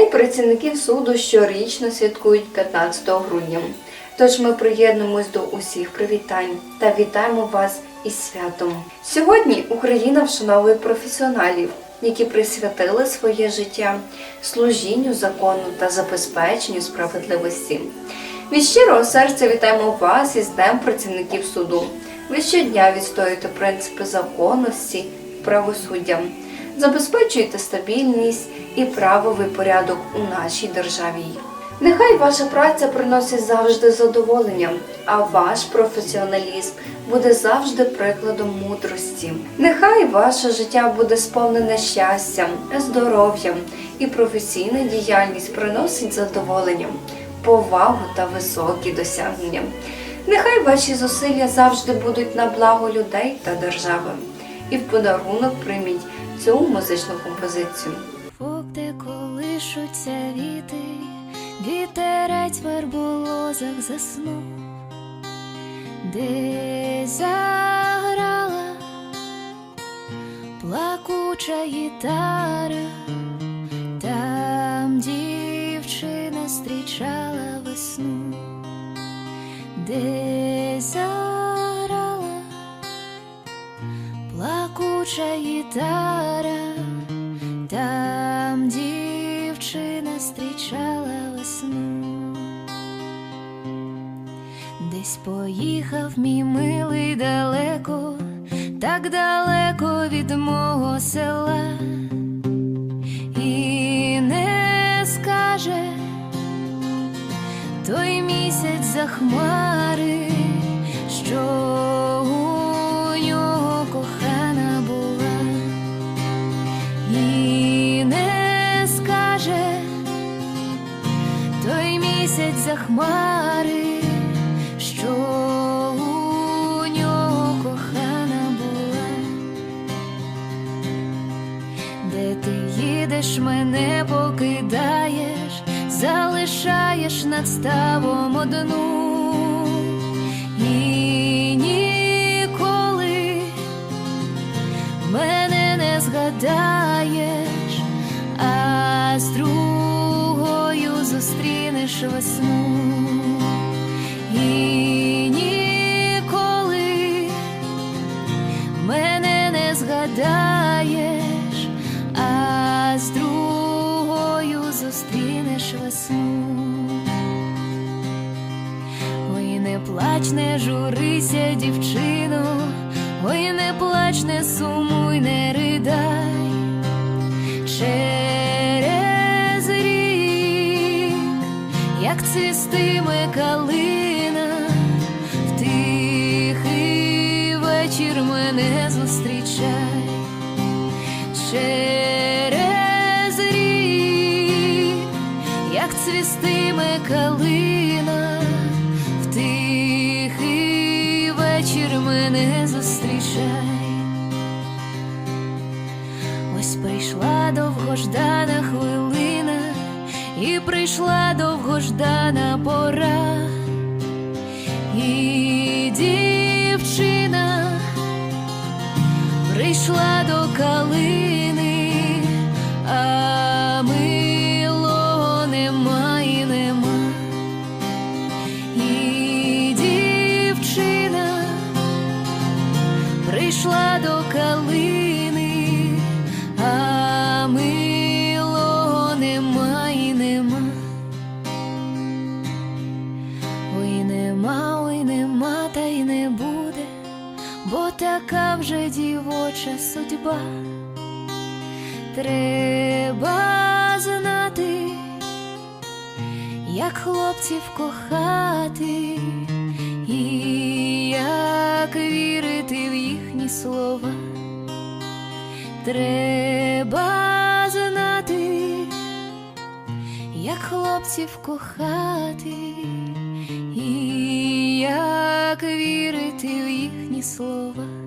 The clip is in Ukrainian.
працівників суду щорічно святкують 15 грудня. Тож ми приєднуємось до усіх привітань та вітаємо вас із святом. Сьогодні Україна вшановує професіоналів, які присвятили своє життя служінню закону та забезпеченню справедливості. Від щирого серця вітаємо вас із Днем працівників суду. Ви щодня відстоюєте принципи законності правосуддя, забезпечуєте стабільність і правовий порядок у нашій державі. Нехай ваша праця приносить завжди задоволення, а ваш професіоналізм буде завжди прикладом мудрості. Нехай ваше життя буде сповнене щастям, здоров'ям і професійна діяльність приносить задоволення, повагу та високі досягнення. Нехай ваші зусилля завжди будуть на благо людей та держави. І в подарунок прийміть цю музичну композицію. Фок, де колишуться віти, вітерець в верболозах заснув, де заграла плакуча гітара, там дівчина зустрічала весну, де заграла плакуча гітара. Там дівчина зустрічала весну, десь поїхав мій милий далеко, так далеко від мого села, і не скаже той місяць за місяць за хмари, що у нього кохана була, де ти їдеш, мене покидаєш, залишаєш над ставом одну. Весну. І ніколи мене не згадаєш, а з другою зустрінеш весну. Ой, не плач, не журися, дівчино, ой, не плач, не сумуй, як цвістиме калина, в тихий вечір мене зустрічай. Через рік, як цвістиме калина, в тихий вечір мене зустрічай. Ось прийшла довгождана хвилина, і прийшла довгождана пора, і дівчина прийшла така вже дівоча судьба. Треба знати, як хлопців кохати, і як вірити в їхні слова. Треба знати, як хлопців кохати, і як вірити в їхні слова.